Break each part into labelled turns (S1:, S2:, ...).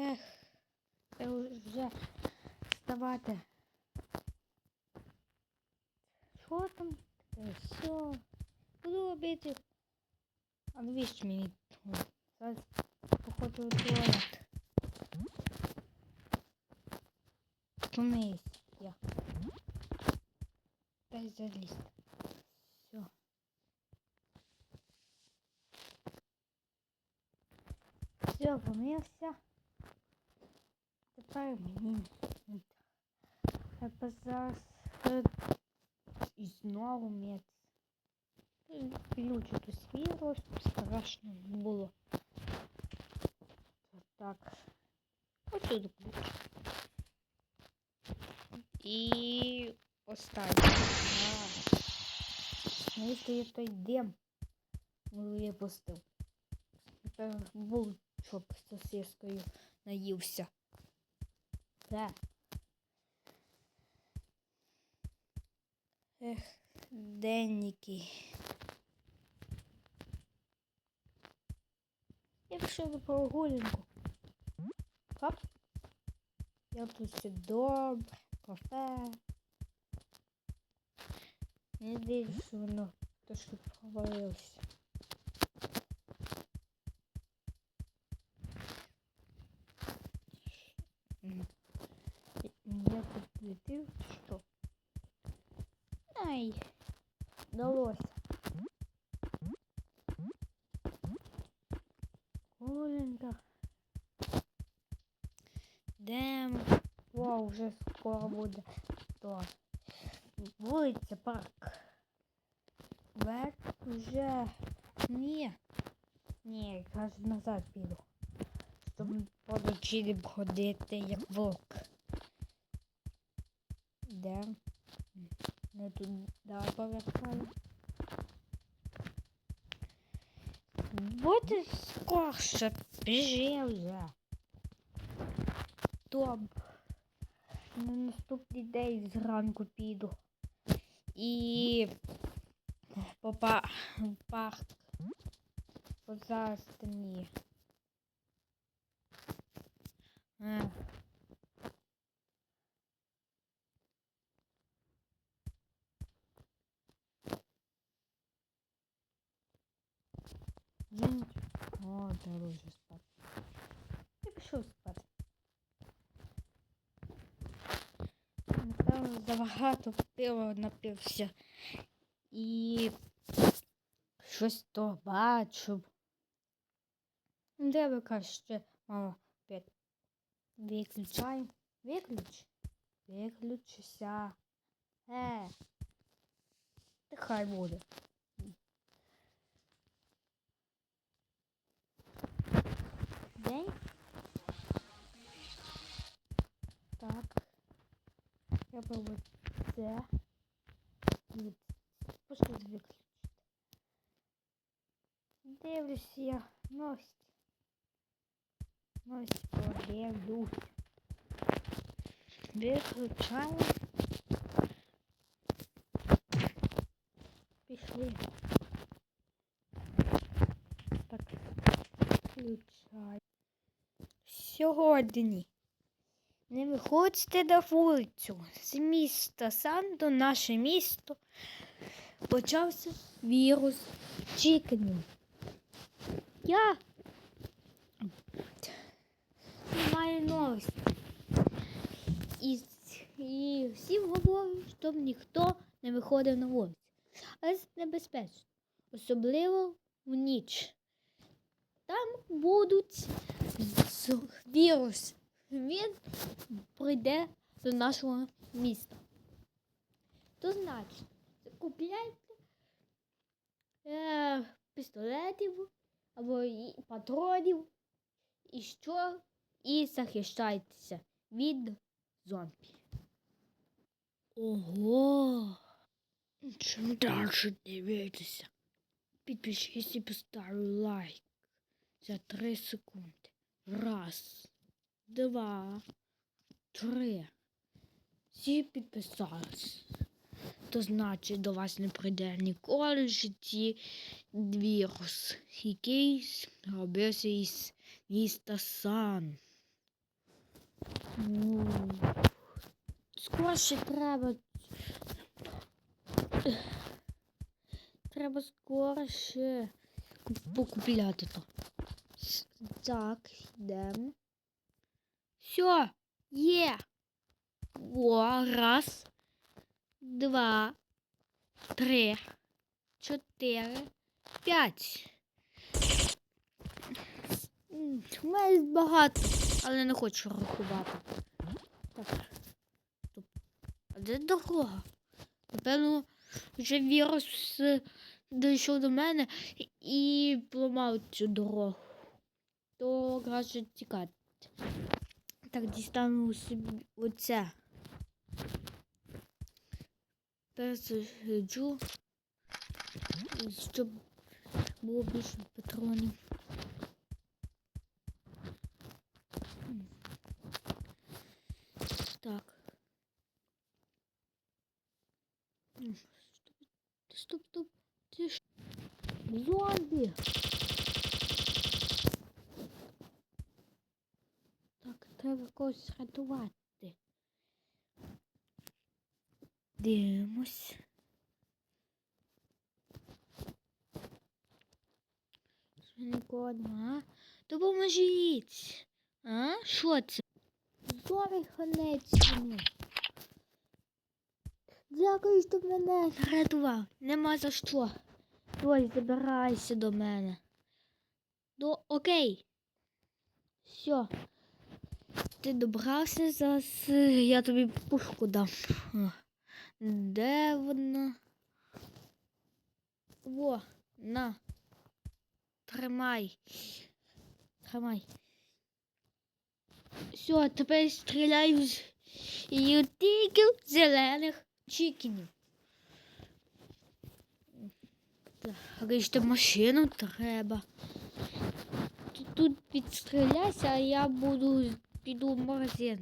S1: Ех, це вже вставати. Що там? Все. Буду робити. А навіщо мені? Зараз походу туалет. Помиюсь я. Дай залізти. Все. Все, помився. Тепер мені. Тепер зараз е, і знову м'яць. Включу ту світло, щоб страшно не було. Так. Ось тут ключ. І останнє. Ну, я той дем. Ну, я пустив. Тепер був, щоб з сосискою наївся. Да. Ех, денники. Я пішов на прогулянку. Хоп. Я тут все добре, кафе. Дивлюсь, що воно трошки провалився. М. Я тут летів, чи що? Ай, вдалося. Оленька. Йдемо. Вау, вже скоро буде. То. Вулиця, парк. Век вже. Ні. Ні, я кажу назад піду. Щоб подочили б ходити, як вовк. Де? Не туди повертаю. Буде скорше, біжи вже. Том. На наступний день зранку піду. І по парк. Зараз темніє. Ех. Він... О, треба вже спати. Я пішов спати. Напевно, забагато пива напився. І щось то бачу. Де ви кажете, мама. Виключай. Виключ. Виключися. Е. нехай буде. День. Так. Пробую це. І Пошли виключити. Дивлюсь я новості. Новості подивлюсь. Виключаю. Пішли. Так, включаю. Сьогодні. Не виходьте на вулицю. З міста Санто, наше місто, почався вірус чіканів. Я маю новості. І, і всім говорю, щоб ніхто не виходив на вулицю. Але це небезпечно. Особливо в ніч. Там будуть вірус. Він прийде до нашого міста. То значить, купляйте е, пістолетів або і патронів, і що, і захищайтеся від зомбі. Ого! Чим далі дивитися? Підпишись і постав лайк за 3 секунди. Раз, два, три. Всі підписались. То значить до вас не прийде ніколи в житті вірус, який робився із міста Сан. Скорше треба. Треба скорше покупляти то. Так, йдемо. Все, є. О, раз, два, три, чотири, п'ять. У мене багато, але не хочу рахувати. Так. А де дорога? Напевно, вже вірус е, дійшов до мене і поламав цю дорогу. То краще тікати. Так, дістану собі оце. Пересиджу, щоб було більше патронів. Так. М, Стоп, стоп, стоп. Зомбі. Так, треба когось рятувати. Дивимось. Нікого нема. Допоможіть. А? Що це? Зорий ханець йому. Дякую, що мене рятував. Нема за що. Ой, забирайся до мене. До окей. Все. Ти добрався зараз. Я тобі пушку дам. Де вона? Во, на. Тримай. Тримай. Все, тепер стріляю з тільки зелених чікінів. Ще машину треба. Тут підстріляйся, а я буду піду в магазин.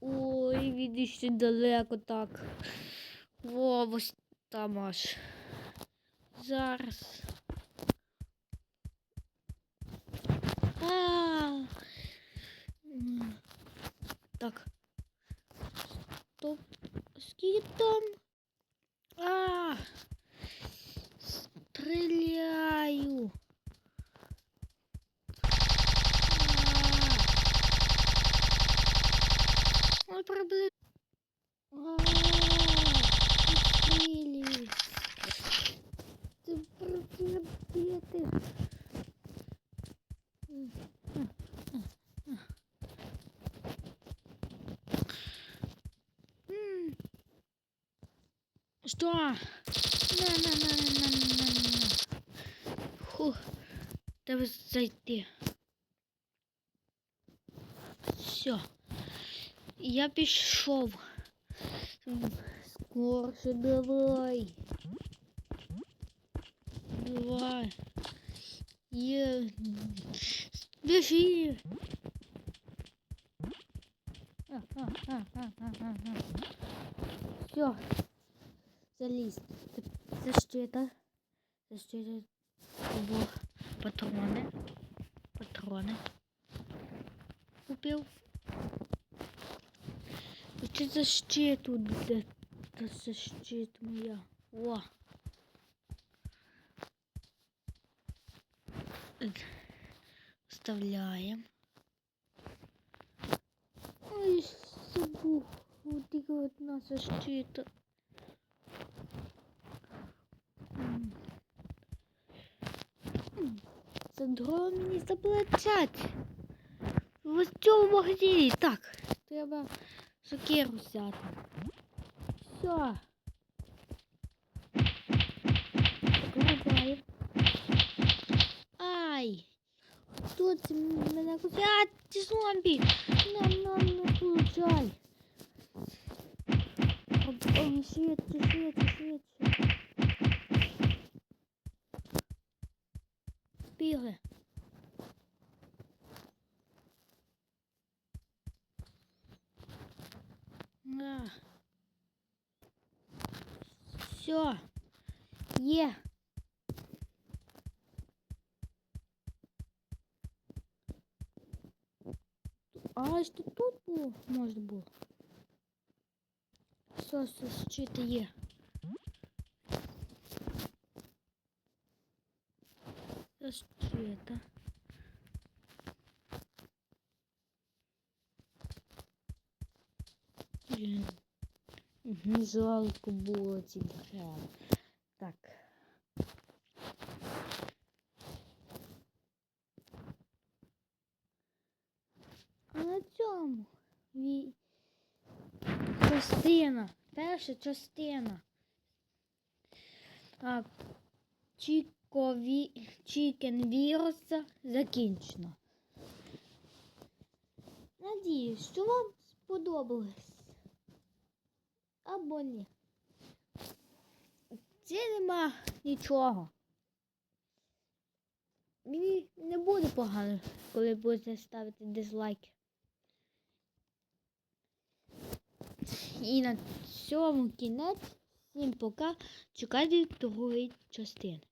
S1: Ой, він ще далеко так. Во, ось там аж. Зараз. А. М. Так. Стоп. Скільки там? А. Стріляю. Что? На-на-на-на-на-на-на. Фух, треба зайти. Все. Я. М, Скорше давай. Давай. Є. Біжи. Все. Це що це? Було патрони. Патрони. Купив. Що за щит тут? Де? Та це щит моя. О. Вставляємо. Ой. Вот тільки одна защита. Це дрон мені заплатять. В цьому магазині. Так, треба сокиру взяти. Все. Закриваємо. Ай! Хто це мене? А, це зомбі! Нам, нам, не получай! О, швидше, швидше, швидше. Бігли. На. Все. Є. А ось тут було, можна було. Все, все, щити є. Защита. Блін. Жалко було ці. Так. А на цьому ві... частина. Перша частина. А, Чікові... Чікен віруса закінчено. Надіюсь, що вам сподобалось. Або ні. Це нема нічого. Мені не буде погано, коли будете ставити дизлайки. І на цьому кінець. Всім пока. Чекайте другої частини.